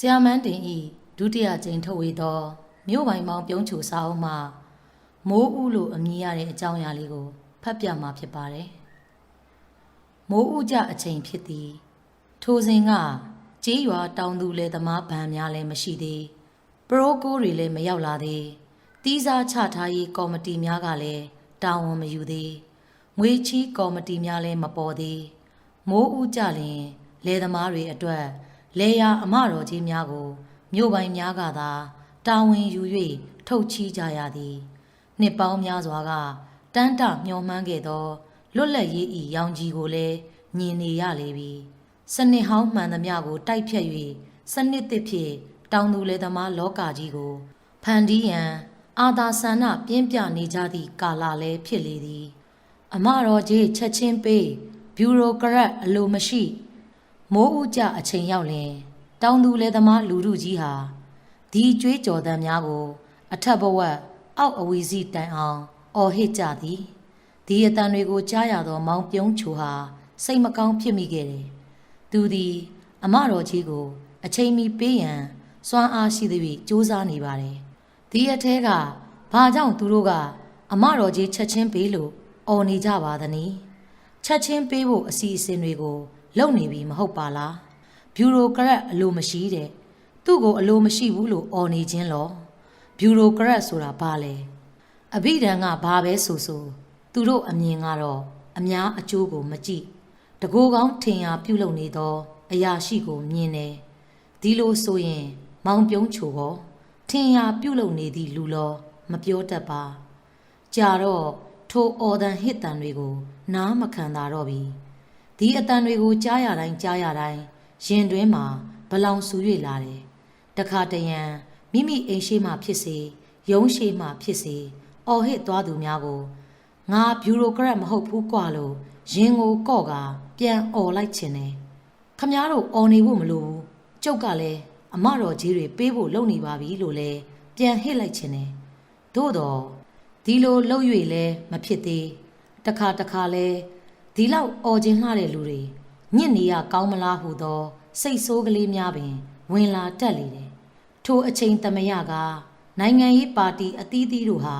ဆရာမန်းတင်ဤဒုတိယကြိမ်ထုတ်ဝေသောမြို့ပိုင်မောင်ပြုံးချိုစာအုပ်မှမိုးဥလို့အမည်ရတဲ့အကြောင်းအရာလေးကိုဖတ်ပြမှာဖြစ်ပါတယ်။မိုးဥကြအချိန်ဖြစ်သည်ထိုစဉ်ကကြေးရွာတောင်သူလေသမားဗန်များလည်းမရှိသေးပရိုကိုတွေလည်းမရောက်လာသေးတီးစားချထားရေးကော်မတီများကလည်းတာဝန်မယူသေးငွေချီးကော်မတီများလည်းမပေါ်သေးမိုးဥကြလင်လေသမားတွေအတွက် လေယာအမတော်ကြီးများကိုမြို့ပိုင်များကသာတာဝန်ယူ၍ထုတ်ချီးကြရသည်နှစ်ပေါင်းများစွာကတန်းတမျောမှန်းခဲ့သောလွတ်လပ်ရေးဤရောင်ကြီးကိုလည်းညင်နေရလေပြီစနစ်ဟောင်းမှန်သမျှကိုတိုက်ဖြတ်၍စနစ်သစ်ဖြင့်တောင်သူလေသမားလောကကြီးကိုဖန်တီးရန်အာသာဆန္ဒပြင်းပြနေကြသည့်ကာလလည်းဖြစ်လေသည် အမတော်ကြီးချက်ချင်းပေးဘျူရိုကရက်အလိုမရှိ မိုးဥကြအချိန်ရောက်လင်တောင်သူလေသမားလူထုကြီးဟာဒီကြွေးကြော်သံများကို အထက်ဘဝအောက်အဝီစီတိုင်အောင်အော်ဟစ်ကြသည်ဒီအတန်တွေကိုကြားရသောမောင်ပြုံးချိုဟာစိတ်မကောင်းဖြစ်မိခဲ့တယ်သူသည် အမတော်ကြီးကို အချိန်မီပေးရန်စွမ်းအားရှိသည်ဖြင့်စူးစမ်းနေပါတယ်။ဒီအထဲကဘာကြောင့်သူတို့က အမတော်ကြီးချက်ချင်းပေးလို့အော်နေကြပါသနည်း။ချက်ချင်းပေးဖို့အစီအစဉ်တွေကို လုပ်နေပြီမဟုတ်ပါလား။ဘျူရိုကရက်အလိုမရှိတဲ့သူ့ကိုအလိုမရှိဘူးလို့အော်နေခြင်းလော။ဘျူရိုကရက်ဆိုတာဘာလဲ။အဘိဓမ္မာကဘာပဲဆိုဆိုသူတို့အမြင်ကတော့အများအကျိုးကိုမကြည့်တကိုယ်ကောင်းထင်ရာပြုလုပ်နေသော အရာရှိကိုမြင်တယ်ဒီလိုဆိုရင် မောင်ပြုံးချိုကောထင်ရာပြုလုပ်နေသည့်လူလော မပြောတတ်ပါ ကြာတော့ထိုအော်ဒန်ဟစ်တန်တွေကို နားမခံတာတော့ပြီ ဒီအတန်တွေကိုကြားရတိုင်းကြားရတိုင်းရင်တွင်းမှာဘလောင်ဆူ၍လာတယ်တခါတရံမိမိအိမ်ရှိမှဖြစ်စေရုံးရှိမှဖြစ်စေအော်ဟစ်သွားသူများကိုငါဘျူရိုကရက်မဟုတ်ဘူးကွာလို့ရင်ကိုကော့ကပြန်អော်လိုက်ချင်တယ်ခမားတို့អော်နေဖို့မလိုဘူးကျုပ်ကလည်းအမတော်ကြီးတွေပေးဖို့လုပ်နေပါပြီလို့လဲပြန်ဟစ်လိုက်ချင်တယ်သို့တော့ဒီလိုလှုပ်၍လဲမဖြစ်သေးတခါတခါလဲ ဒီလောက်អော်ခြင်းလှတဲ့လူတွေညစ်နေရကောင်းမလားဟုသော စိတ်ဆိုးကလေးများပင် ဝင်လာတက်လေတယ်ထိုအချိန်သမယကနိုင်ငံရေးပါတီအသီးသီးတို့ဟာ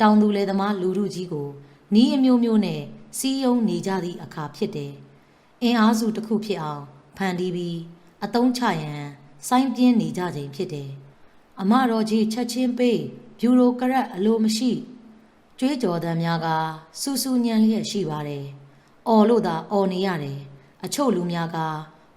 တောင်သူလေသမားလူထုကြီးကိုနီးအမျိုးမျိုးနဲ့စီးယုံနေကြသည့်အခါဖြစ်တယ်။အင်အားစုတစ်ခုဖြစ်အောင်ဖန်တီးပြီးအတုံးချရန်စိုင်းပြင်းနေကြချိန်ဖြစ်တယ်။အမတော်ကြီးချက်ချင်းပေးဘျူရိုကရက်အလိုမရှိကြွေးကြော်သံများကစူးစူးညံလျက်ရှိပါတယ်။ အော်လို့သာအော်နေရတယ်။အချို့လူများက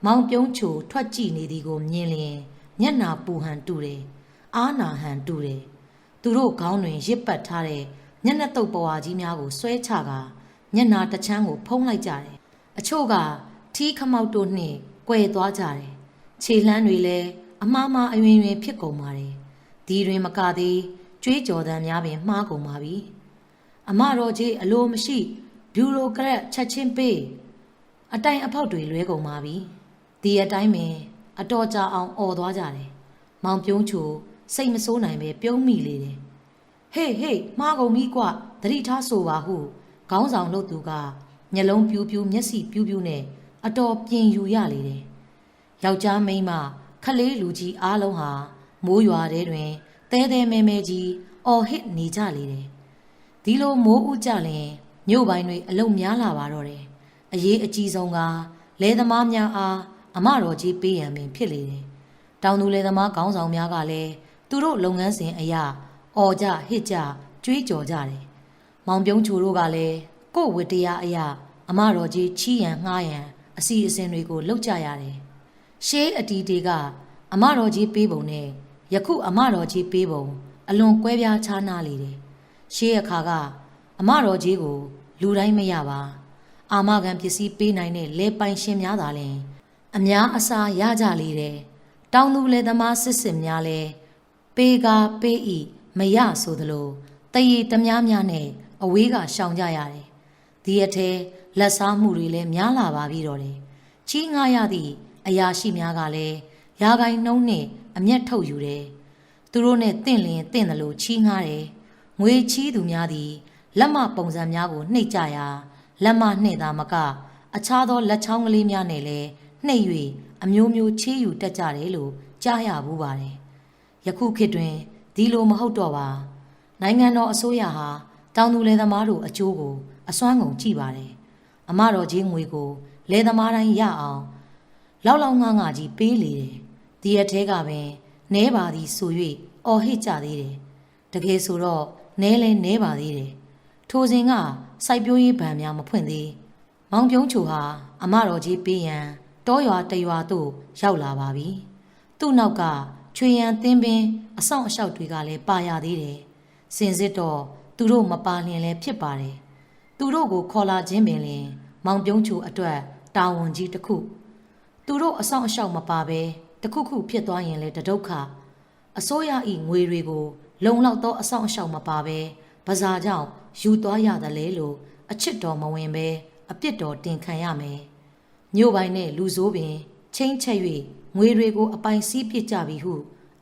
မောင်ပြုံးချိုထွက်ကြည့်နေသည်ကိုမြင်လျင်မျက်နာပူဟန်တူတယ်။အာနာဟန်တူတယ်။သူတို့ခေါင်းတွင်ရစ်ပတ်ထားတဲ့မျက်နှာတုပ်ပွားကြီးများကိုဆွဲချကာမျက်နာတစ်ချမ်းကိုဖုံးလိုက်ကြတယ်။အချို့ကထီးခမောက်တို့နှင့်꿰သွားကြတယ်။ခြေလှမ်းတွေလည်းအမားမားအယွင်ယွင်ဖြစ်ကုန်ပါတယ်။ဒီတွင်မကသေးကြွေးကြော်သံများပင်မှားကုန်ပါပြီ။အမတော်ကြီးအလိုမရှိ ဘျူရိုကရက်ချက်ချင်းပေးအတိုင်အဖောက်တွေလွဲကုန်ပါပြီ။ဒီအတိုင်းပင်အတော်ကြာအောင်អော်သွားကြတယ်။မောင်ပြုံးချိုစိတ်မဆိုးနိုင်ပဲပြုံးမိလေတယ်။ဟေးဟေးမှားကုန်ပြီကွသတိထားဆိုပါဟုခေါင်းဆောင်လုပ်သူကမျက်လုံးပြူးပြူးမျက်စိပြူးပြူးနဲ့အတော်ပြင်ယူရလေတယ်။ယောက်ျားမိန်းမခလေးလူကြီးအားလုံးဟာမိုးရွာတဲ့တွင်တဲတဲမဲမဲကြီးအော်ဟစ်နေကြလေတယ်။ဒီလိုမိုးဥကြလင် မြို့ပိုင်းတွေအလုံများလာပါတော့တယ်။အရေးအကြီးဆုံးကလဲသမားများအားအမတော်ကြီးပေးရန်ပင်ဖြစ်လေတယ်။တောင်သူလယ်သမားခေါင်းဆောင်များကလည်းသူတို့လုပ်ငန်းစဉ်အရာအော်ကြဟစ်ကြကြွေးကြော်ကြတယ်။မောင်ပြုံးချိုတို့ကလည်းကို့ဝတ္တရားအရာအမတော်ကြီးချီးရန်ငှားရန်အစီအစဉ်တွေကိုလုပ်ကြရတယ်။ရှေးအတီတေကအမတော်ကြီးပေးပုံနဲ့ယခုအမတော်ကြီးပေးပုံအလွန်ကွဲပြားခြားနားလေတယ်။ရှေးအခါကအမတော်ကြီးကို လူတိုင်းမရပါ။အာမခံပစ္စည်းပေးနိုင်တဲ့လေပိုင်ရှင်များသာလျှင်အများအစားရကြလေတယ်။တောင်သူလေသမားစစ်စစ်များလဲပေးကားပေးဤမရဆိုသလိုတရေတများများနဲ့အဝေးကရှောင်ကြရတယ်။ဒီအထဲလက်စားမှုတွေလည်းများလာပါပြီတော့တယ်။ချီးငှားရသည့်အရာရှိများကလည်းရာဂိုင်နှုံးနဲ့အမျက်ထုတ်ယူတယ်။သူတို့နဲ့တင့်လင်တင့်တယ်လို့ချီးငှားတယ်။ငွေချီးသူများသည် လက်မပုံစံများကိုနှိပ်ကြရာလက်မနှိပ်သားမက အခြားသောလက်ချောင်းကလေးများနဲ့လည်းနှိပ်၍အမျိုးမျိုးချေးယူတတ်ကြတယ်လို့ကြားရဘူးပါတယ်ယခုခေတ်တွင်ဒီလိုမဟုတ်တော့ပါနိုင်ငံတော်အစိုးရဟာတောင်သူလယ်သမားတို့အကျိုးကိုအစွမ်းကုန်ကြည့်ပါတယ်အမတော်ကြီးငွေကိုလယ်သမားတိုင်းရအောင်လောက်လောက်ငါးငါကြီးပေးလေတယ်ဒီရက်သေးကပင်နဲပါသည်ဆို၍အော်ဟစ်ကြသေးတယ်တကယ်ဆိုတော့နဲလဲနဲပါသေးတယ် ထိုစဉ်ကစိုက်ပျိုးရေးဗန်များမဖွင့်သေးမောင်ပြုံးချိုဟာအမတော်ကြီးပေးရန်တောရွာတရွာသို့ရောက်လာပါပြီ။သူ့နောက်ကချွေရန်သင်းပင်အဆောင်အလျှောက်တွေကလည်းပါရသေးတယ်။စင်စစ်တော့သူတို့မပါလျင်လည်းဖြစ်ပါတယ်။သူတို့ကိုခေါ်လာခြင်းပင်လင် မောင်ပြုံးချိုအတွက်တာဝန်ကြီးတစ်ခု။သူတို့အဆောင်အလျှောက်မပါဘဲတစ်ခုခုဖြစ်သွားရင်လည်းတဒုက္ခအစိုးရဤငွေတွေကို လုံလောက်သောအဆောင်အလျှောက်မပါဘဲဗဇာကြောင့် ယူသွားရတယ်လေလို့အချစ်တော်မဝင်ဘဲအပြစ်တော်တင်ခံရမယ်။မြို့ပိုင်းနဲ့လူဆိုးပင်ချင်းချက်၍ငွေတွေကိုအပိုင်စီးပစ်ကြပြီဟု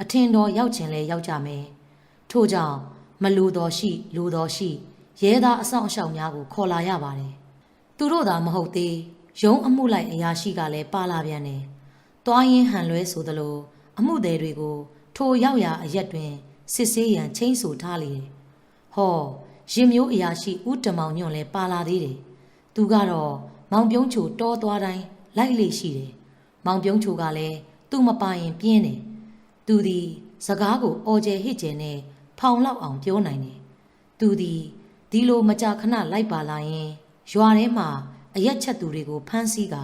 အထင်တော်ရောက်ခြင်းလဲရောက်ကြမယ်။ထို့ကြောင့်မလူတော်ရှိလူတော်ရှိရဲသားအဆောင်အရှောက်များကိုခေါ်လာရပါတယ်။သူတို့သာမဟုတ်သေးရုံးအမှုလိုက်အရာရှိကလည်းပါလာပြန်တယ်။တွားရင်ဟန်လွဲဆိုသလိုအမှုသည်တွေကို ထိုရောက်ရာအရက်တွင်စစ်ဆေးရန်ချင်းဆိုထားလေတယ်။ဟော ရင်မျိုးအရာရှိဦးတမောင်ညွန့်လည်းပါလာသေးတယ်။သူကတော့မောင်ပြုံးချိုတောသွားတိုင်းလိုက်လေရှိတယ်။မောင်ပြုံးချိုကလည်းသူ့မပိုင်ရင်ပြင်းတယ်။သူသည်စကားကိုအော်ကျယ်ဟစ်ကျယ်နဲ့ဖောင်လောက်အောင်ပြောနိုင်တယ်။သူသည်ဒီလိုမကြာခဏလိုက်ပါလာရင်ရွာထဲမှာအရက်ချက်သူတွေကိုဖမ်းဆီးက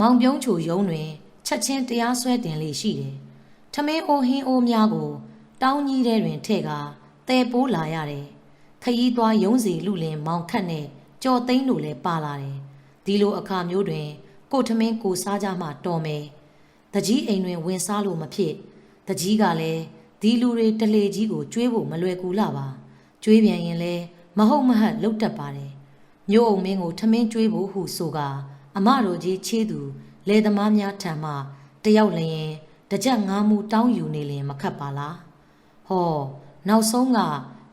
မောင်ပြုံးချိုရုံးတွင်ချက်ချင်းတရားစွဲတင်လေရှိတယ်။ထမင်းအိုဟင်းအိုးများကို တောင်းကြီးထဲတွင်ထည့်ကတဲပိုးလာရတယ်။ ခရီးသွားရုံးစီလူလင်မောင်ခတ်နဲ့ကြော်သိန်းတို့လည်းပါလာတယ်။ဒီလိုအခါမျိုးတွင် ကိုထမင်းကိုစားကြမှတော်မယ်။တကြီးအိမ်တွင်ဝင်စားလို့မဖြစ်။တကြီးကလည်းဒီလူတွေတလေကြီးကိုကျွေးဖို့မလွယ်ကူလာပါ။ကျွေးပြန်ရင်လည်းမဟုတ်မဟတ်လှုပ်တတ်ပါတယ်။မြို့အုံမင်းကိုထမင်းကျွေးဖို့ဟုဆိုကအမတော်ကြီးချေးသူလေသမားများထံမှတယောက်လျင်တကြက်ငါးမူတောင်းယူနေလျင်မခတ်ပါလား။ဟောနောက်ဆုံးက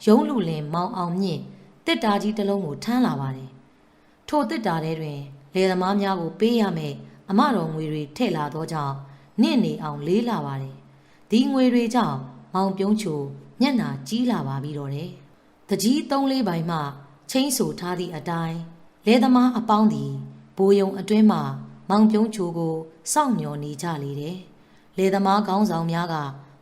ရုံးလူလင်မောင်အောင်မြင့်တစ်တာကြီးတစ်လုံးကိုထမ်းလာပါတယ်။ထိုတစ်တာထဲတွင်လေသမားများကိုပေးရမယ်အမတော်ငွေတွေထည့်လာသောကြောင့်နင့်နေအောင်လေးလာပါတယ်။ဒီငွေတွေကြောင့်မောင်ပြုံးချိုညက်နာကြီးလာပါပြီတော့တယ်။တကြီးသုံးလေးပိုင်းမှချင်းဆူထားသည့်အတိုင်းလေသမားအပေါင်းသည်ဘိုးယုံအတွင်းမှမောင်ပြုံးချိုကိုစောင့်မျှော်နေကြလေတယ်။လေသမားကောင်းဆောင်များက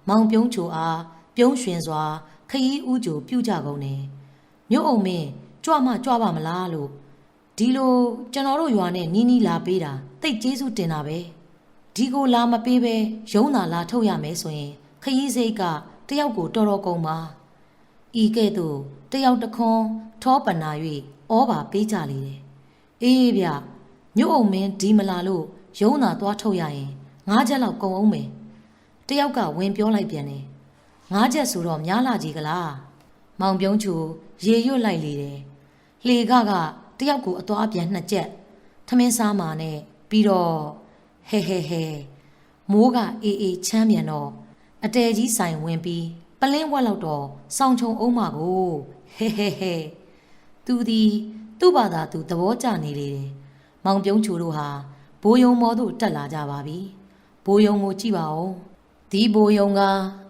မောင်ပြုံးချိုအားပြုံးရွှင်စွာ ခရီးဥကြိုပြုကြကုန်တယ်။မြို့အုံမင်းကြွမကြွပါမလားလို့ဒီလိုကျွန်တော်တို့ရွာနဲ့နီးနီးလာပေးတာတိတ်ကျေးဇူးတင်တာပဲဒီကိုလာမပေးပဲရုံးသာလာထုတ်ရမယ်ဆိုရင် ခရီးစိတ်ကတယောက်ကိုတော်တော်ကုန်ပါဤကဲ့သို့တယောက်တခွန်းထောပနာ၍ဩဘာပေးကြလေတယ်အေးဗျမြို့အုံမင်းဒီမလာလို့ရုံးသာသွားထုတ်ရရင်ငါးချက်လောက်ကုန်အောင်မယ်တယောက်ကဝင်ပြောလိုက်ပြန်တယ် ငါးချက်ဆိုတော့များလာကြီးကလားမောင်ပြုံးချူရေရွတ်လိုက်လေတယ်လှေကကတယောက်ကိုအသွားအပြန်နှစ်ချက်ထမင်းစားမာနဲ့ပြီးတော့ဟဲဟဲဟဲမိုးကအေးအေးချမ်းပြန်တော့အတဲကြီးဆိုင်ဝင်ပြီးပလင်းဝက်လောက်တော့စောင်းချုံအောင်မကိုဟဲဟဲဟဲသူသည်သူ့ဘာသာသူသဘောကျနေလေတယ်မောင်ပြုံးချူတို့ဟာဘိုးယုံမော်တို့တက်လာကြပါပြီဘိုးယုံကိုကြည့်ပါဦးဒီဘိုးယုံက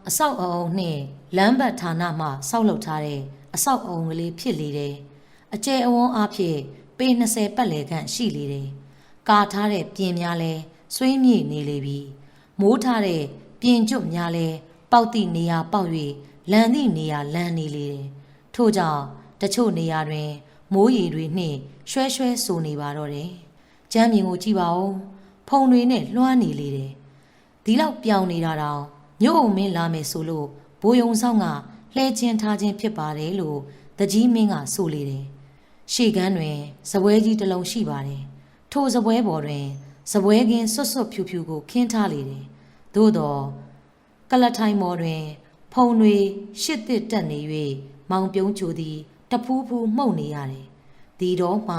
အဆောက်အအုံနှင့်လမ်းဘတ်ဌာနမှစောက်လုပ်ထားတဲ့အဆောက်အအုံကလေးဖြစ်လေတယ်အကျယ်အဝန်းအဖြစ်ပေ20ပတ်လည်ခန့်ရှိလေတယ်။ကာထားတဲ့ပြင်များလဲဆွေးမြေ့နေလေပြီ။မိုးထားတဲ့ပြင်ကျွတ်များလဲပေါက်သည့်နေရာပေါက်၍လန်သည့်နေရာလန်နေလေတယ်။ထို့ကြောင့်တချို့နေရာတွင် မိုးရီတွေနှင့်ရွှဲရွှဲဆူနေပါတော့တယ်။ကျမ်းမြင်ကိုကြည့်ပါဦး။ဖုံတွေနဲ့လွှမ်းနေလေတယ်။ဒီလောက်ပြောင်းနေတာတောင် မြို့အုံမင်းလာမယ်ဆိုလို့ဘိုးယုံဆောင်ကလှဲချင်းထားခြင်းဖြစ်ပါတယ်လို့တကြီးမင်းကဆိုလေတယ်။ရှေ့ကန်းတွင်စပွဲကြီးတစ်လုံးရှိပါတယ်။ထိုစပွဲပေါ်တွင်စပွဲကင်းဆွတ်ဆွတ်ဖြူဖြူကိုခင်းထားလေတယ်။သို့တော့ကလထိုင်မော်တွင် ဖုံတွေရှစ်သစ်တက်နေ၍မောင်ပြုံးချိုသည်တဖူးဖူးမှုတ်နေရတယ်။ဒီတော့မှ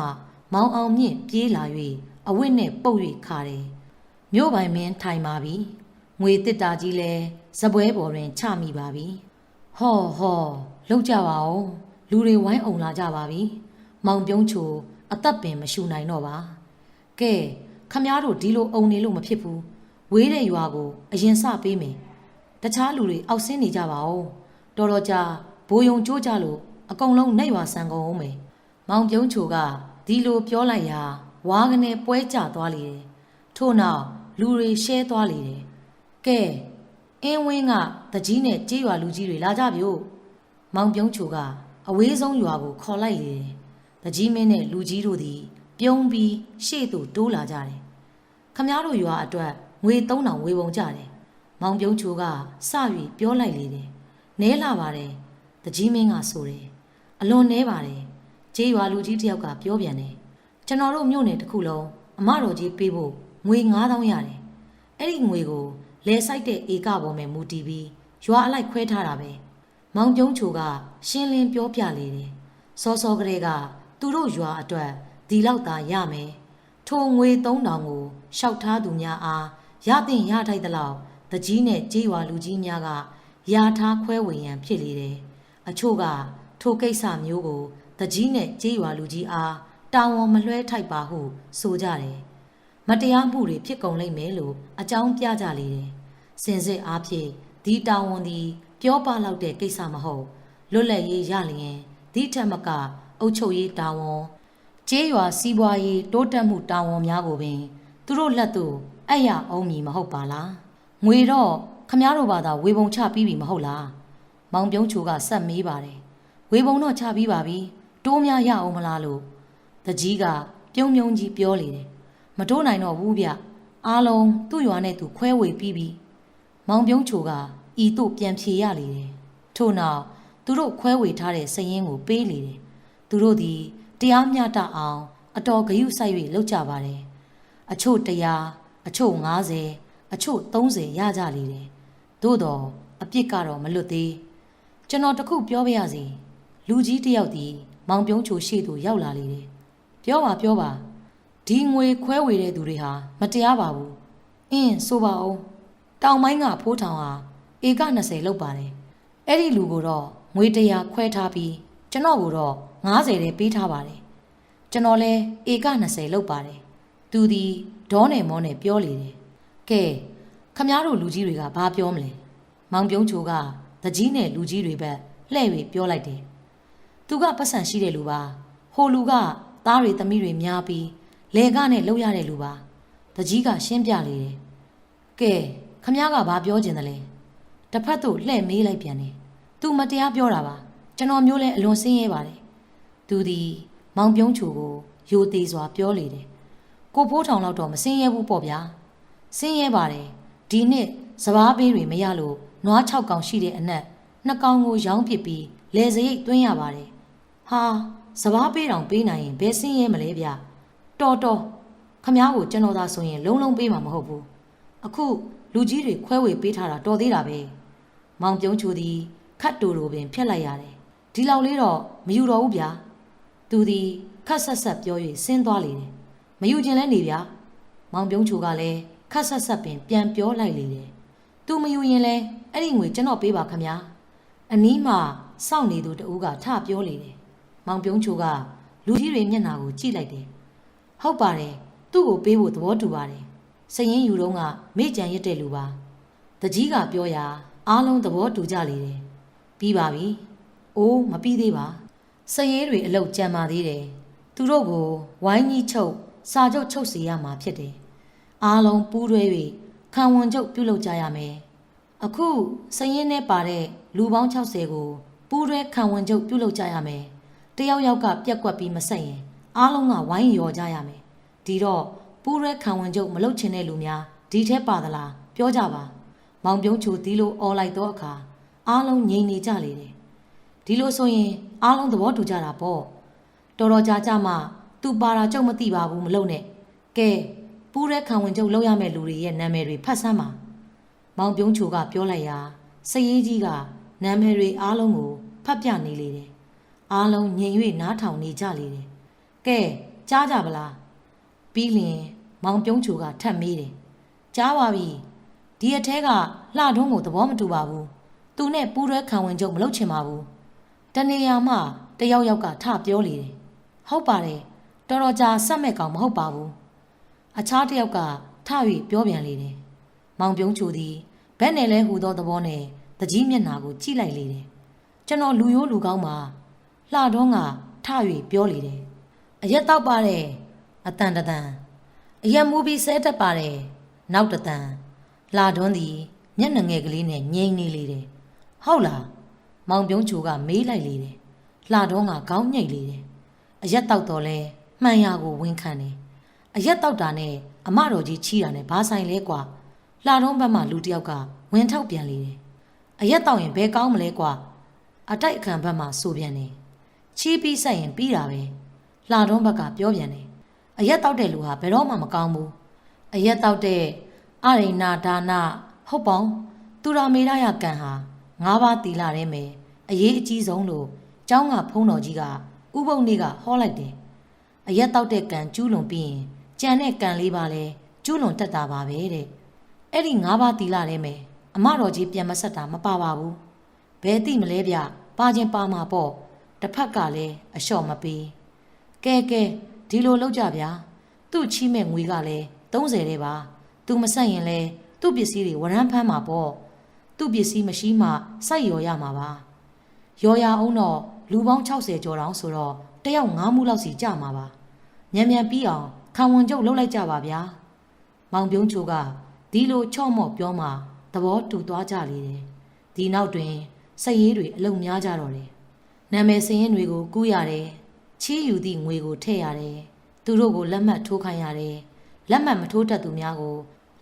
မောင်အောင်မြင့်ပြေးလာ၍အဝတ်နဲ့ပုတ်၍ခါတယ်။မြို့ပိုင်မင်းထိုင်ပါပြီ။ ငွေတစ်တာကြီးလဲစပွဲပေါ်တွင်ချမိပါပြီ။ဟောဟောလောက်ကြပါဦး။လူတွေဝိုင်းအောင်လာကြပါပြီ။မောင်ပြုံးချိုအသက်ပင်မရှူနိုင်တော့ပါ။ကဲခမားတို့ဒီလိုအုံနေလို့မဖြစ်ဘူး။ဝေးတဲ့ရွာကိုအရင်စပေးမယ်ခြားလူတွေအောက်ဆင်းနေကြပါဦးတော်တော်ကြာဘိုးယုံကြိုးကြလို့အကုန်လုံးနှိပ်ရွာဆန်ကုန်အောင်မယ်မောင်ပြုံးချိုကဒီလိုပြောလိုက်ရာဝါကနေပွဲကျသွားလေတယ်ထို့နောက်လူတွေရှဲသွားလေတယ် ကဲအင်းဝင်းကတကြီးနဲ့ကြေးရွာလူကြီးတွေလာကြပြီ။မောင်ပြုံးချိုကအဝေးဆုံးရွာကိုခေါ်လိုက်လေတယ်။တကြီးမင်းနဲ့လူကြီးတို့သည် ပြုံးပြီးရှေ့သို့တိုးလာကြတယ်။ခမားတို့ရွာအတွက်ငွေ3000ဝေပုံကြတယ်။မောင်ပြုံးချိုကစ၍ပြောလိုက်လေတယ်။နဲလာပါတယ်။တကြီးမင်းကဆိုတယ်။အလွန်နဲပါတယ်။ကြေးရွာလူကြီးတယောက်ကပြောပြန်တယ်။ကျွန်တော်တို့မြို့နယ်တစ်ခုလုံးအမတော်ကြီးပေးဖို့ငွေ9000ရတယ်။အဲ့ဒီငွေကို လဲဆိုင်တဲ့ဧကပေါ်မှာမူတည်ပြီးရွာအလိုက်ခွဲထားတာပဲမောင်ပြုံးချိုကရှင်းလင်းပြောပြလေတယ်စောစောကလေးကသူတို့ရွာအတွက်ဒီလောက်သာရမယ်ထိုငွေ3000ကိုရှောက်ထားသူများအားရတဲ့ရထိုက်သလောက်တကြီးနဲ့ကြေးရွာလူကြီးများကယာထားခွဲဝေရန်ဖြစ်လေတယ်အချို့ကထိုကိစ္စမျိုးကိုတကြီးနဲ့ကြေးရွာလူကြီးအားတာဝန်မလွှဲထိုက်ပါဟုဆိုကြတယ် မတရားမှုတွေဖြစ်ကုန်လိမ့်မယ်လို့အကြောင်းပြကြလေတယ်။စင်စစ်အားဖြင့်ဒီတာဝန်သည်ပြောပလောက်တဲ့ကိစ္စမဟုတ်လွတ်လပ်ရေးရလျင်ဒီထက်မကအုပ်ချုပ်ရေးတာဝန်ကျေးရွာစီးပွားရေးတိုးတက်မှုတာဝန်များကိုပင်သူတို့လက်သို့အပ်ရအောင်မည်မဟုတ်ပါလား။ငွေတော့ခမားတို့ဘာသာဝေပုံချပြီးပြီမဟုတ်လား။မောင်ပြုံးချိုကဆက်မေးပါတယ်။ဝေပုံတော့ချပြီးပါပြီ။တိုးများရအောင်မလားလို့တကြီးကပြုံးပြုံးကြီးပြောလေတယ် မတိုးနိုင်တော့ဘူးဗျအားလုံးသူ့ရွာနဲ့သူခွဲဝေပြီးပြီမောင်ပြုံးချိုကဤတို့ပြန်ဖြေရလေတယ်ထို့နောက်သူတို့ခွဲဝေထားတဲ့စရင်ကိုပေးလေတယ်သူတို့သည်တရားမျှတအောင် အတော်ဂရုစိုက်၍လုပ်ကြပါတယ်အချို့တရားအချို့90အချို့30ရကြလေတယ်သို့တော့အပြစ်ကတော့မလွတ်သေးကျွန်တော်တခုပြောပြရစီလူကြီးတယောက်ဒီမောင်ပြုံးချိုရှေ့သို့ရောက်လာလေတယ်ပြောပါပြောပါ ဒီငွေခွဲဝေတဲ့သူတွေဟာမတရားပါဘူးအင်းဆိုပါအောင်တောင်ပိုင်းကဖိုးထောင်ဟာဧက20လောက်ပါတယ်အဲ့ဒီလူကိုတော့ငွေ100ခွဲထားပြီးကျွန်တော်ကိုတော့90တဲ့ပေးထားပါတယ်ကျွန်တော်လဲဧက20လောက်ပါတယ်သူဒီဒေါနယ်မောနဲ့ပြောလေတယ်ကဲခမားတို့လူကြီးတွေကဘာပြောမလဲမောင်ပြုံးချိုကတကြီးနဲ့လူကြီးတွေဘက်လှဲ့ပြီးပြောလိုက်တယ်သူကပတ်စံရှိတဲ့လူပါဟိုလူကသားတွေသမီးတွေများပြီး လေကနဲ့လှုပ်ရတဲ့လူပါတကြီးကရှင်းပြလေတယ်ကဲခမ ्या ကဘာပြောကျင်တယ်လဲတစ်ဖက်သို့လှဲ့မေးလိုက်ပြန်တယ်သူမတရားပြောတာပါကျွန်တော်မျိုးလဲအလွန်ဆင်းရဲပါတယ်သူဒီမောင်ပြုံးချိုကိုယိုသေးစွာပြောလေတယ်ကိုဖိုးထောင်တော့တော့မဆင်းရဲဘူးပေါ့ဗျာဆင်းရဲပါတယ်ဒီနှစ်စပားပေးတွေမရလို့နွား6កောင်ရှိတဲ့အနက်နှစ်ကောင်ကိုရောင်းပစ်ပြီးလေစရိတ်သွင်းရပါတယ်ဟာစပားပေးတောင်ပေးနိုင်ရင်ဘယ်ဆင်းရဲမလဲဗျ တော်တော်ခမားကိုကျွန်တော်သာဆိုရင်လုံးလုံးပေးမှာမဟုတ်ဘူးအခုလူကြီးတွေခွဲဝေပေးထားတာတော်သေးတာပဲမောင်ပြုံးချိုသည်ခတ်တူလိုပင်ဖျက်လိုက်ရတယ်ဒီလောက်လေးတော့မယူတော့ဘူးဗျာသူသည်ခတ်ဆက်ဆက်ပြော၍ဆင်းသွားလေတယ်မယူခြင်းလဲနေဗျာမောင်ပြုံးချိုကလည်းခတ်ဆက်ဆက်ပင်ပြန်ပြောလိုက်လေတယ်သူမယူရင်လဲအဲ့ဒီငွေကျွန်တော်ပေးပါခမားအနီးမှာစောင့်နေသူတဦးကထပြောလေတယ်မောင်ပြုံးချိုကလူကြီးတွေမျက်နှာကိုကြည့်လိုက်တယ် ဟုတ်ပါတယ်သူ့ကိုပေးဖို့သဘောတူပါတယ်စရင်ယူတော့ကမေ့ကြံရတဲ့လူပါတကြီးကပြောရာအားလုံးသဘောတူကြလေတယ်ပြီးပါပြီအိုးမပြီးသေးပါစရဲတွေအလုတ်ကြံပါသေးတယ်သူတို့ကိုဝိုင်းကြီးချုပ်စာချုပ်ချုပ်စီရမှာဖြစ်တယ်အားလုံးပူးတွဲ၍ခံဝန်ချုပ်ပြုလုပ်ကြရမယ်အခုစရင်နဲ့ပါတဲ့လူပေါင်း60ကိုပူးတွဲခံဝန်ချုပ်ပြုလုပ်ကြရမယ်တယောက်ယောက်ကပြက်ကွက်ပြီးမဆက်ရင် အားလုံးကဝိုင်းရော်ကြရမယ်ဒီတော့ပူးရဲခံဝန်ချုပ်မလုတ်ချင်တဲ့လူများဒီထက်ပါသလားပြောကြပါမောင်ပြုံးချိုဒီလိုអော်လိုက်တော့အခါအားလုံးငြိမ်နေကြလေတယ်ဒီလိုဆိုရင်အားလုံးသဘောတူကြတာပေါ့တော်တော်ကြာကြမှသူပါတာကြုံမသိပါဘူးမလုံနဲ့ကဲပူးရဲခံဝန်ချုပ်လောက်ရမယ့်လူတွေရဲ့နာမည်တွေဖတ်ဆမ်းပါမောင်ပြုံးချိုကပြောလိုက်ရာစရေးကြီးကနာမည်တွေအားလုံးကိုဖတ်ပြနေလေတယ်အားလုံးငြိမ်၍နားထောင်နေကြလေတယ် ကဲကြားကြပါလားပြီးလျင်မောင်ပြုံးချိုကထပ်မေးတယ်ကြားပါပြီဒီအထဲကလှထုံးကိုသဘောမတူပါဘူးသူနဲ့ပူးရဲခံဝင်ကြုံမလုပ်ချင်ပါဘူးတနေရာမှတယောက်ယောက်ကထပြောလေတယ်ဟုတ်ပါတယ်တော်တော်ကြာဆက်မဲ့ကောင်မဟုတ်ပါဘူးအခြားတယောက်ကထ၍ပြောပြန်လေတယ်မောင်ပြုံးချိုသည်ဘက်နဲ့လဲဟူသောသဘောနဲ့တကြီးမျက်နှာကိုကြည့်လိုက်လေတယ်ကျွန်တော်လူရိုးလူကောင်းမှာလှတော့ကထ၍ပြောလေတယ် အရက်တော့ပါတယ်အတန်တတန်အရက်မူပြီးဆဲတက်ပါတယ်နောက်တတန်လှတွန်းသည်မျက်နှာငယ်ကလေးနဲ့ငိမ့်နေလေတယ်ဟုတ်လားမောင်ပြုံးချိုကမေးလိုက်လေတယ်လှတွန်းကခေါင်းညိတ်လေတယ်အရက်တော့တော့လဲမှန်ရကိုဝန်ခံတယ်အရက်တော့တာနဲ့အမတော်ကြီးချီးတာနဲ့ဘာဆိုင်လဲကွာလှတွန်းဘက်မှလူတစ်ယောက်ကဝင်ထောက်ပြန်လေတယ်အရက်တော့ရင်ဘယ်ကောင်းမလဲကွာအတိုက်အခန့်ဘက်မှဆိုပြန်တယ်ချီးပြီးဆက်ရင်ပြီးတာပဲ လှတွန်းဘက်ကပြောပြန်တယ်အရက်တော့တဲ့လူဟာဘယ်တော့မှမကောင်းဘူးအရက်တော့တဲ့အရိဏဒါနဟုတ်ပေါင်းသူတော်မေရယကံဟာငါးပါးတီလာရဲမယ်အရေးအကြီးဆုံးလို့ကျောင်းကဖုံးတော်ကြီးကဥပုံနေကဟောလိုက်တယ်အရက်တော့တဲ့ကံကျူးလွန်ပြီးရင်ကြံတဲ့ကံလေးပါလဲကျူးလွန်တတ်တာပါပဲတဲ့အဲ့ဒီငါးပါးတီလာရဲမယ်အမတော်ကြီးပြန်မဆက်တာမပါပါဘူးဘယ်သိမလဲဗျပါချင်းပါမှာပေါ့တစ်ဖက်ကလည်းအလျှော့မပေး ကဲကဲဒီလိုလောက်ကြဗျာသူ့ချီးမဲ့ငွေကလည်း30တဲ့ပါသူမဆက်ရင်လဲသူ့ပစ္စည်းတွေဝရမ်းဖမ်းမှာပေါ့သူ့ပစ္စည်းမရှိမှစိုက်ရော်ရမှာပါရော်ရအောင်တော့လူပေါင်း60ကျော်တောင်ဆိုတော့တယောက်9မှုလောက်စီကြမှာပါမြန်မြန်ပြီးအောင်ခံဝန်ကျုပ်လှုပ်လိုက်ကြပါဗျာမောင်ပြုံးချိုကဒီလိုချော့မော့ပြောမှသဘောတူသွားကြလေတယ်ဒီနောက်တွင်စက်ရေးတွေအလုံများကြတော့တယ်နာမည်စရင်တွေကိုကူးရတယ် ချီးယူသည့်ငွေကိုထည့်ရတယ်သူတို့ကိုလက်မှတ်ထိုးခိုင်းရတယ်လက်မှတ်မထိုးတတ်သူများကို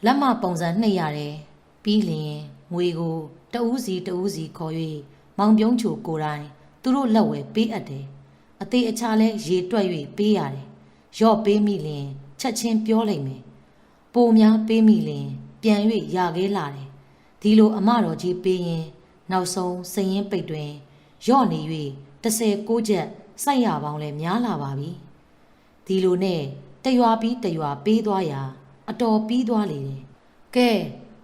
လက်မပုံစံနှိပ်ရတယ်ပြီးလျင်ငွေကိုတဦးစီတဦးစီခေါ်၍မောင်ပြုံးချိုကိုယ်တိုင်သူတို့လက်ဝဲပေးအပ်တယ်အသေးအချာလဲရေတွက်၍ပေးရတယ်ရော့ပေးမိလျင်ချက်ချင်းပြောလိုက်မယ်ပိုများပေးမိလျင်ပြန်၍ရခဲလာတယ်ဒီလိုအမတော်ကြီးပေးရင် နောက်ဆုံးစရင်ပိတ်တွင်ရော့နေ၍36ချက် စိုက်ရပေါင်းလဲများလာပါပြီဒီလိုနဲ့တရွာပြီးတရွာပေးသွားရာအတော်ပြီးသွားလေတယ်။ကဲ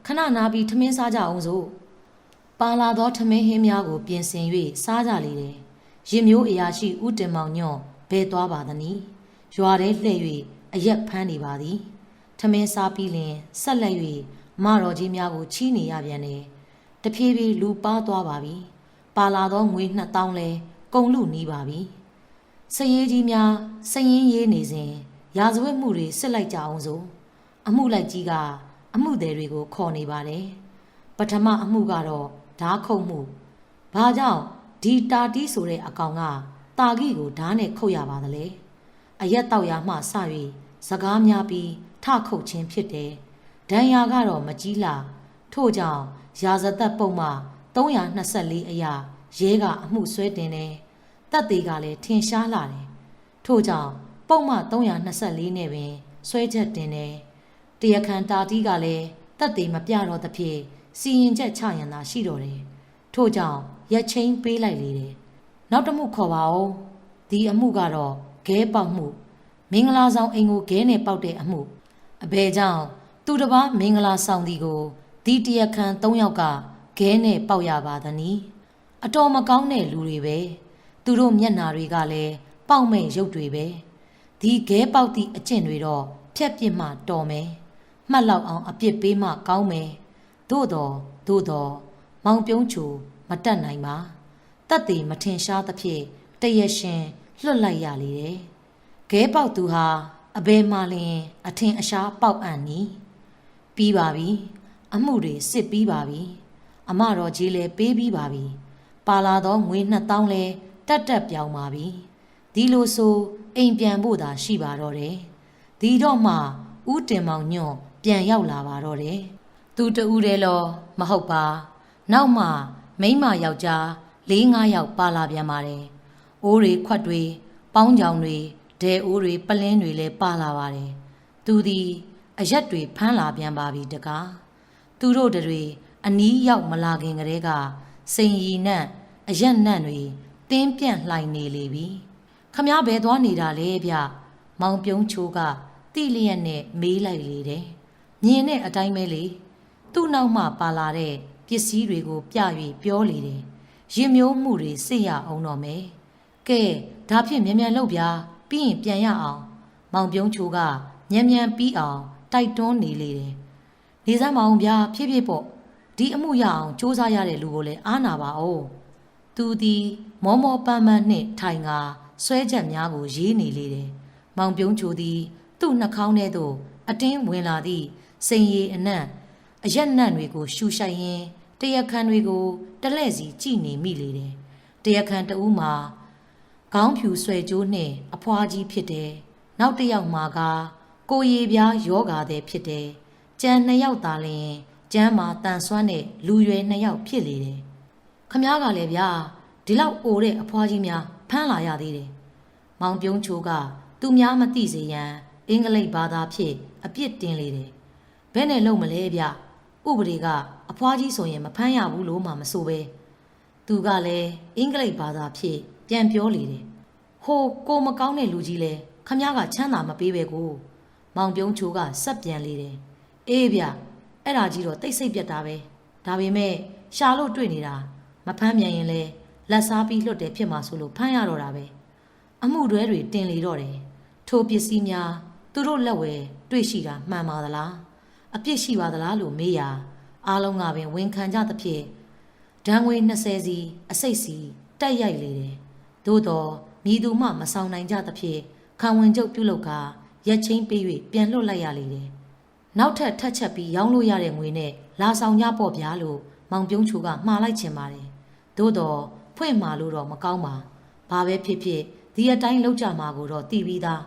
ခဏနာပြီးထမင်းစားကြအောင်စို့။ပါလာသောထမင်းဟင်းများကို ပြင်ဆင်၍စားကြလေတယ်။ရင်မျိုးအရာရှိဥတင်မောင်ညွန့်ဘဲသွားပါသနည်း။ရွာထဲလှည့်၍အရက်ဖမ်းနေပါသည်။ထမင်းစားပြီးလင်ဆက်လက်၍မတော်ကြီးများကိုချီးနေရပြန်တယ်။တဖြည်းဖြည်းလူပါသွားပါပြီ။ပါလာသောငွေ2000လဲကုန်လူနီးပါပြီ။ စရေးကြီးများစရင်ရေးနေစဉ်ရာဇဝတ်မှုတွေစစ်လိုက်ကြအောင်စို့အမှုလိုက်ကြီးကအမှုသည်တွေကိုခေါ်နေပါတယ်ပထမအမှုကတော့ဓားခုတ်မှုဘာကြောင့်ဒီတာတီးဆိုတဲ့အကောင်ကတာဂီကိုဓားနဲ့ခုတ်ရပါသလဲအရက်တောက်ရမှစ၍စကားများပြီးထခုတ်ခြင်းဖြစ်တယ်ဒဏ်ရာကတော့မကြီးလာထို့ကြောင့်ရာဇသက်ပုံမှ324အရာရဲကအမှုဆွဲတင်တယ် တပ်သေးကလည်းထင်ရှားလာတယ်ထို့ကြောင့်ပုံမှ324နဲ့ပင်ဆွဲချက်တင်တယ်။တရားခံတာတီးကလည်းတက်သေးမပြတော့သဖြင့်စီရင်ချက်ချရန်သာရှိတော့တယ်။ထို့ကြောင့်ရက်ချင်းပေးလိုက်လေတယ်။နောက်တစ်မှုခေါ်ပါဦး။ဒီအမှုကတော့ဂဲပေါက်မှု မင်္ဂလာဆောင်အိမ်ကိုဂဲနဲ့ပေါက်တဲ့အမှုအဘယ်ကြောင့်သူတစ်ပါးမင်္ဂလာဆောင်ဒီကိုဒီတရားခံ၃ယောက်ကဂဲနဲ့ပေါက်ရပါသနည်းအတော်မကောင်းတဲ့လူတွေပဲ သူတို့မျက်နာတွေကလည်းပေါက်မဲ့ရုပ်တွေပဲဒီခဲပေါက်သည့်အကျင့်တွေတော့ဖြက်ပြစ်မှတော်မယ်မှတ်လောက်အောင်အပြစ်ပေးမှကောင်းမယ်သို့တော်သို့တော်မောင်ပြုံးချူမတက်နိုင်ပါတက်သေးမထင်ရှားသဖြင့်တရရှင်လွတ်လိုက်ရလေတယ်ခဲပေါက်သူဟာအဘယ်မှလျင်အထင်အရှားပေါက်အံ့နီးပြီးပါပြီအမှုတွေစစ်ပြီးပါပြီအမတော်ကြီးလည်းပေးပြီးပါပြီပါလာသောငွေ2000လဲ တက်တက်ပြောင်းပါပြီဒီလိုဆိုအိမ်ပြန်ဖို့သာရှိပါတော့တယ်။ဒီတော့မှဥတင်မောင်ညွန့်ပြန်ရောက်လာပါတော့တယ်။သူတူးတယ်လောမဟုတ်ပါ။နောက်မှမိမယောက်ျား၄၅ယောက်ပါလာပြန်ပါတယ်။အိုးတွေခွက်တွေပေါင်းကြောင်တွေဒဲအိုးတွေပလင်းတွေလည်းပါလာပါတယ်။သူသည်အရက်တွေဖမ်းလာပြန်ပါပြီတကား။သူတို့တွေအနီးရောက်မလာခင်ကတည်းကစိန်ရီနဲ့အရက်နန့်တွေ တင်းပြန့်လှိုင်နေလေပြီ။ခမားဘယ်သွားနေတာလဲဗျမောင်ပြုံးချိုးကတိလျက်နဲ့မေးလိုက်လေတယ်မြင်တဲ့အတိုင်းပဲလေသူ့နောက်မှပါလာတဲ့ပစ္စည်းတွေကို ပြ၍ပြောလေတယ်ရင်မျိုးမှုတွေစစ်ရအောင်တော့မယ်ကဲဒါဖြင့်မြန်မြန်လုပ်ဗျာပြီးရင်ပြန်ရအောင် မောင်ပြုံးချိုးကမြန်မြန်ပြီးအောင်တိုက်တွန်းနေလေတယ်နေစမ်းမအောင်ဗျာဖြည်းဖြည်းပေါ့ဒဒီအမှုရအောင်စူးစမ်းရတဲ့လူကိုလည်းအားနာပါအောင်သူသည် မောမောပန်းပန်းနှင့်ထိုင်ကာဆွဲချက်များကိုရေးနေလေတယ်မောင်ပြုံးချိုသည် သူ့နှာခေါင်းထဲသို့အတင်းဝင်လာသည့်စိန်ရည်အနံ့အရက်နံ့တွေကိုရှူရှိုက်ရင်းတရက်ခန်တွေကိုတလဲ့စီကြည့်နေမိလေတယ်တရက်ခန်တဦးမှာခေါင်းဖြူဆွဲကြိုးနှင့်အဖွားကြီးဖြစ်တယ်နောက်တစ်ယောက်မှာကကိုရည်ပြားယောဂါတဲ့ဖြစ်တယ်ကြံနှစ်ယောက်သာလျှင်ကျမ်းမှာတန်ဆွမ်းတဲ့လူရွယ်နှစ်ယောက်ဖြစ်လေတယ်ခမားကလည်းဗျာ ဒီလောက်အိုတဲ့အဖွားကြီးများဖမ်းလာရသေးတယ်မောင်ပြုံးချိုးကသူများမသိစေရန်အင်္ဂလိပ်ဘာသာဖြင့်အပြစ်တင်လေတယ်ဘယ်နဲ့လုံးမလဲဗျဥပဒေကအဖွားကြီးဆိုရင်မဖမ်းရဘူးလို့မှမဆိုပဲသူကလည်းအင်္ဂလိပ်ဘာသာဖြင့်ပြန်ပြောလေတယ်ဟိုကိုမကောင်းတဲ့လူကြီးလဲခမားကချမ်းသာမပေးပဲကိုမောင်ပြုံးချိုးကဆက်ပြန်လေတယ်အေးဗျအဲ့ဒါကြီးတော့တိတ်ဆိတ်ပြတ်တာပဲဒါပေမဲ့ရှာလို့တွေ့နေတာမဖမ်းမြန်ရင်လဲ လက်စားပြီးလွတ်တယ်ဖြစ်မှာဆိုလို့ဖမ်းရတော့တာပဲအမှုတွဲတွေတင်လေတော့တယ်ထိုပစ္စည်းများသူတို့လက်ဝဲတွေ့ရှိတာမှန်ပါသလားအပြစ်ရှိပါသလားလို့မေးရာအားလုံးကပင်ဝန်ခံကြသဖြင့်ဒဏ်ငွေ20စီအစိတ်စီတက်ရိုက်လေတယ်သို့တော့မိသူမှမဆောင်နိုင်ကြသဖြင့်ခံဝင်ကျုပ်ပြုလုပ်ကရက်ချင်းပေး၍ပြန်လွတ်လိုက်ရလေတယ်နောက်ထပ်ထပ်ချက်ပြီးရောင်းလို့ရတဲ့ငွေနဲ့လာဆောင်ကြပေါ့ဗျာလို့မောင်ပြုံးချိုကမှားလိုက်ချင်ပါတယ်သို့တော့ ဖွင့်မှာလို့တော့မကောင်းပါဘာပဲဖြစ်ဖြစ်ဒီအတိုင်းလောက်ကြမှာကိုတော့တည်ပြီးသား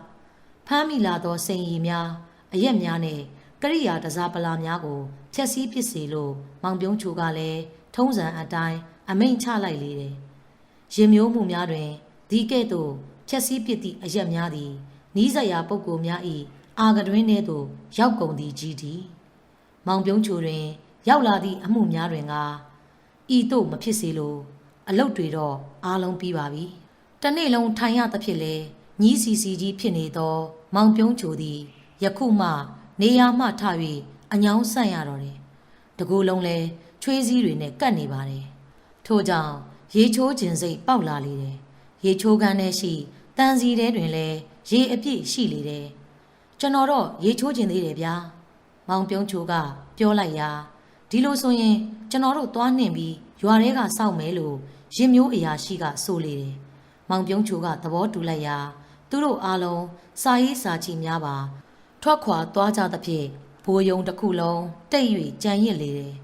ဖမ်းမိလာသောစိန်ရီများအရက်များနဲ့ကရိယာတစားပလာများကိုဖြက်စီးပစ်စေလို့မောင်ပြုံးချိုကလည်းထုံးစံအတိုင်းအမိန့်ချလိုက်လေတယ်ရင်မျိုးမှုများတွင်ဒီကဲ့သို့ဖြက်စီးပစ်သည့်အရက်များသည်နီးစပ်ရာပုဂ္ဂိုလ်များ၏အာကတွင်ထဲသို့ရောက်ကုန်သည်ကြီးသည်မောင်ပြုံးချိုတွင် ရောက်လာသည့်အမှုများတွင်ကဤသို့မဖြစ်စေလို အလုတ်တွေတော့အားလုံးပြီးပါပြီတနေ့လုံးထိုင်ရသဖြင့်လေညီးစီစီကြီးဖြစ်နေသော မောင်ပြုံးချိုသည်ယခုမှ နေရာမှထ၍အညောင်းဆန့်ရတော့တယ်တကူလုံးလဲချွေးစည်းတွေနဲ့ကတ်နေပါတယ်ထို့ကြောင့်ရေချိုးခြင်းစိတ်ပေါက်လာလေတယ်ရေချိုးကန်းထဲရှိတန်စီထဲတွင်လည်းရေအပြည့်ရှိလေတယ်ကျွန်တော်တော့ရေချိုးခြင်းသေးတယ်ဗျာမောင်ပြုံးချိုကပြောလိုက်ရာဒီလိုဆိုရင်ကျွန်တော်တို့သွားနှင်ပြီးရွာထဲကစောက်မယ်လို့ ရင်မျိုးအရာရှိကဆိုလေတယ်မောင်ပြုံးချိုကသဘောတူလိုက်ရာသူတို့အားလုံးစာရေးစာချီများပါ ထွက်ခွာသွားကြသဖြင့်ဘိုးယုံတစ်ခုလုံးတိတ်၍ကြံရစ်လေတယ်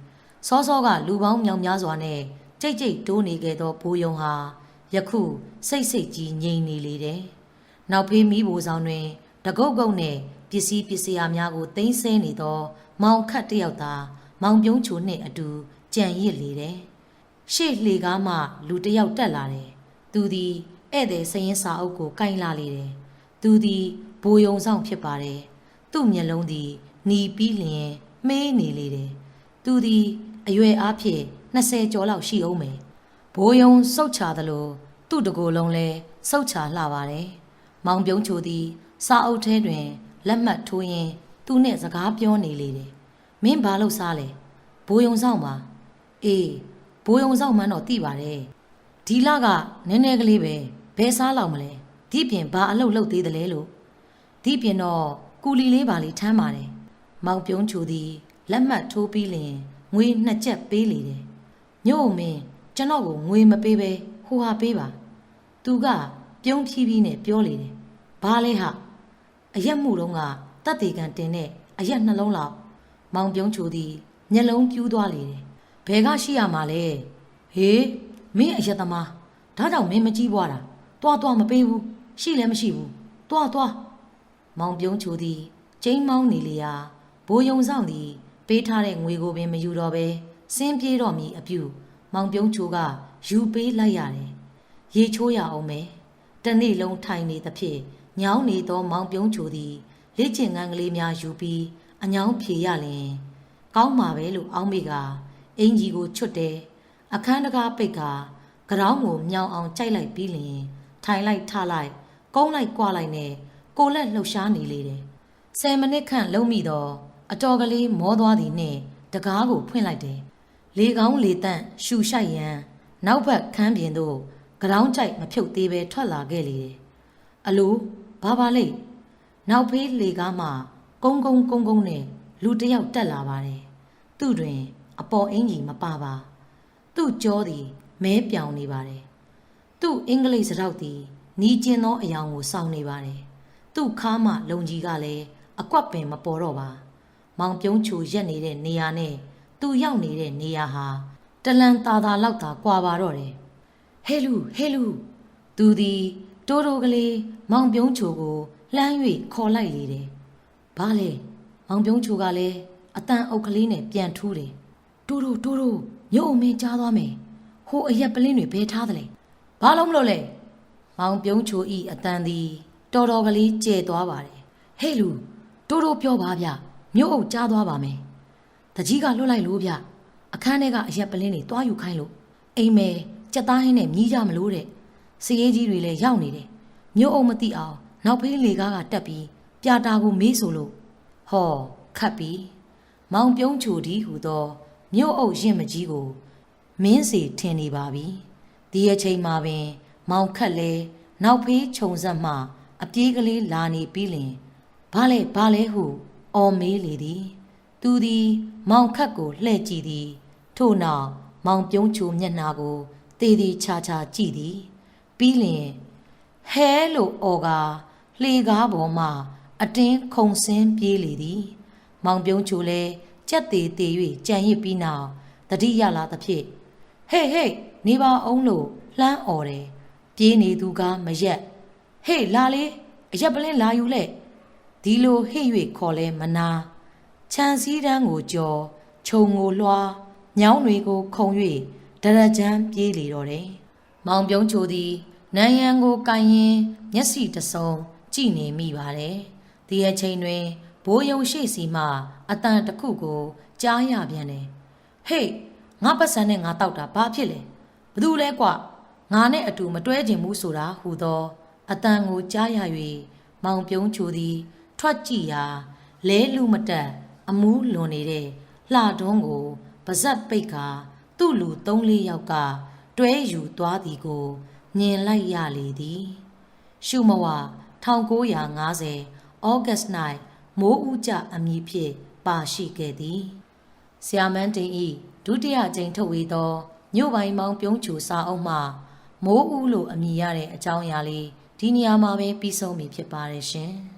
စောစောကလူပေါင်းမြောင်များစွာနဲ့ကြိတ်ကြိတ်တိုးနေခဲ့သောဘိုးယုံဟာယခုစိတ်စိတ်ကြီးငြိမ်နေလေတယ်။နောက်ဖေးမီးဘိုးဆောင်တွင်တကုတ်ကုတ်နဲ့ပစ္စည်းပစ္စယများကိုသိမ်းဆည်းနေသော မောင်ခတ်တယောက်သာမောင်ပြုံးချိုနှင့်အတူကြံရစ်လေတယ်။ ရှေ့လှေကားမှလူတစ်ယောက်တက်လာတယ်။သူသည်ဧည့်သည်စရင်စာအုပ်ကိုကင်လာလေတယ်။သူသည်ဘိုးယုံဆောင်ဖြစ်ပါတယ်။သူ့မျက်လုံးသည်หนีပြီးလျင်မေးနေလေတယ်။သူသည်အရွယ်အားဖြင့်20ကျော်လောက်ရှိအောင်မယ်။ဘိုးယုံစုတ်ချသလိုသူ့တကိုယ်လုံးလဲစုတ်ချလှပါတယ်။မောင်ပြုံးချိုသည်စာအုပ်ထဲတွင်လက်မှတ်ထိုးရင်းသူနဲ့စကားပြောနေလေတယ်။မင်းဘာလို့စားလဲ။ဘိုးယုံဆောင်ပါ။အေး ဘိုးယုံဆောင်မှန်းတော့သိပါတယ်။ဒီလကနည်းနည်းကလေးပဲဘယ်စားလောက်မလဲ။ဒီပြင်ဘာအလုပ်လုပ်သေးတယ်လဲလို့။ဒီပြင်တော့ကူလီလေးပါလေးထမ်းပါတယ်။မောင်ပြုံးချိုသည်လက်မှတ်ထိုးပြီးလျင်ငွေနှစ်ကျပ်ပေးလေတယ်။ညို့မင်းကျွန်တော်ကိုငွေမပေးပဲဟိုဟာပေးပါ။ "तू ကပြုံးဖြီးဖြီးနဲ့ပြောလေတယ်။ဘာလဲဟာအရက်မှုတုံးကတတ်သေးကန်တင်တဲ့အရက်နှလုံးလောက်မောင်ပြုံးချိုသည်မျက်လုံးပြူးသွားလေတယ်။ ဘယ်ကရှိရမှာလဲ။ဟေးမင်းအရက်သမားဒါကြောင့်မင်းမကြည့်ပွားတာ။တွားတွားမပေးဘူး။ရှိလည်းမရှိဘူး။တွားတွားမောင်ပြုံးချိုသည်ကျိန်းမောင်းနေလေရာဘိုးယုံဆောင်သည် ပေးထားတဲ့ငွေကိုပင်မယူတော့ဘဲစင်းပြေးတော့မည်အပြုမောင်ပြုံးချိုကယူပေးလိုက်ရတယ်။ရေချိုးရအောင်မယ်။တနေ့လုံးထိုင်နေသဖြင့်ညောင်းနေသောမောင်ပြုံးချိုသည်လေ့ကျင့်ငန်းကလေးများယူပြီးအညောင်းဖြေရလင် ကောင်းမှာပဲလို့အောင်းမိက အင်ကြီးကိုချွတ်တယ်။အခန်းတကားပိတ်ကကြောင်းကိုမြောင်အောင်ကြိုက်လိုက်ပြီးလင်ထိုင်လိုက်ထလိုက်ကုန်းလိုက်ကွာလိုက်နဲ့ကိုလက်လှုပ်ရှားနေလေတယ်။ဆယ်မိနစ်ခန့်လုံးမိတော့အတော်ကလေးမောသွားသည်နှင့်တကားကိုဖွင့်လိုက်တယ်။လေကောင်းလေတန့်ရှူရှိုက်ရန်နောက်ဘက်ခန်းပြင်သို့ကြောင်းကြိုက်မဖြုတ်သေးပဲထွက်လာခဲ့လေတယ်။အလိုဘာပါလိမ့်နောက်ဖေးလေကားမှကုန်းကုန်းကုန်းကုန်းနဲ့လူတစ်ယောက်တက်လာပါတယ်။သူ့တွင် အပေါ်အင်ကြီးမပါပါသူ့ကြောသည်မဲပြောင်နေပါတယ်သူ့အင်္ဂလိပ်စရောက်သည်နီးကျင်သောအယောင်ကိုစောင့်နေပါတယ်သူ့ခါမှလုံကြီးကလည်းအကွက်ပင်မပေါ်တော့ပါမောင်ပြုံးချူရက်နေတဲ့နေရာနဲ့သူရောက်နေတဲ့နေရာဟာတလန်တာတာလောက်သာကွာပါတော့တယ်ဟဲလူဟဲလူသူသည်တိုးတိုးကလေးမောင်ပြုံးချူကိုလှမ်း၍ခေါ်လိုက်လေတယ်ဘာလဲမောင်ပြုံးချူကလည်းအတန်အုပ်ကလေးနဲ့ပြန်ထူးတယ် တိုးတိုးတိုးတိုးရုပ်အမင်းကြားသွားမယ်ဟိုအရက်ပလင်းတွေဘဲထားတယ်လေဘာလို့မလို့လဲမောင်ပြုံးချူဤအတန်သည်တော်တော်ကလေးကျဲသွားပါတယ်ဟဲ့လူတိုးတိုးပြောပါဗျမြို့အုပ်ကြားသွားပါမယ်တကြီးကလွတ်လိုက်လို့ဗျအခန်းထဲကအရက်ပလင်းတွေတွားယူခိုင်းလို့အိမ်မဲကြက်သားဟင်းနဲ့မြည်ကြမလို့တဲ့စည်ရေးကြီးတွေလည်းရောက်နေတယ်မြို့အုပ်မသိအောင်နောက်ဖေးလေကားကတက်ပြီးပြာတာကိုမေးဆိုလို့ဟောခတ်ပြီးမောင်ပြုံးချိုဒီဟူသော မြို့အုပ်ရင်မကြီးကိုမင်းစီထင်နေပါပြီဒီအချိန်မှာပင် မောင်ခတ်လဲနောက်ဖေးခြုံဆက်မှအပြေးကလေးလာနေပြီးလင်ဘာလဲဘာလဲဟုအော်မေးလေသည်သူသည် မောင်ခတ်ကိုလှဲ့ကြည့်သည်ထို့နောက်မောင်ပြုံးချိုမျက်နှာကိုတေးသေးချာချာကြည့်သည်ပြီးလင်ဟဲလို့အော်ကာလှေကားပေါ်မှအတင်းခုံဆင်းပြေးလေသည် မောင်ပြုံးချိုလဲ ကြက်သေးသေး၍ကြံရစ်ပြီးနောက်တတိယလာသဖြင့်ဟေးဟေးနေပါအောင်လို့လှမ်းអော်တယ်ပြေးနေသူကမရက်ဟေးလာလေအရက်ပလင်းလာယူလက်ဒီလိုဟိတ်၍ခေါ်လဲမနာခြံစည်းတန်းကိုကြော်ခြုံကိုလွှားညောင်းတွေကိုခုံ၍ဒရကြမ်းပြေးလေတော့တယ်မောင်ပြုံးချိုသည်နန်းရန်ကိုကင်ရင်မျက်စိတစုံကြည့်နေမိပါတယ်ဒီအချိန်တွင် ဘိုးယုံရှိစီမှအတန်တစ်ခုကိုကြားရပြန်တယ်ဟေးငါပတ်စံနဲ့ငါတောက်တာဘာဖြစ်လဲဘသူလဲကွငါနဲ့အတူမတွဲကျင်ဘူးဆိုတာဟူသောအတန်ကိုကြားရ၍မောင်ပြုံးချိုသည် ထွက်ကြည့်ရာလဲလူမတက်အမူးလွန်နေတဲ့လှတွန်းကိုပါဇက်ပိတ်ကသူ့လူ၃၄ယောက်ကတွဲယူသွားသည်ကိုမြင်လိုက်ရလေသည် ရှုမဝ1950ဩဂတ်၌ မိုးဦးကြအမည်ဖြင့်ပါရှိခဲ့သည်ဆီယာမန်တင်ဤဒုတိယကြိမ်ထုတ်ဝေသောမြို့ပိုင်မောင်ပြုံးချူစာအုပ်မှမိုးဦးလိုအမည်ရတဲ့အကြောင်းအရာလေးဒီနေရာမှာပဲပြီးဆုံးပြီဖြစ်ပါတယ်ရှင်။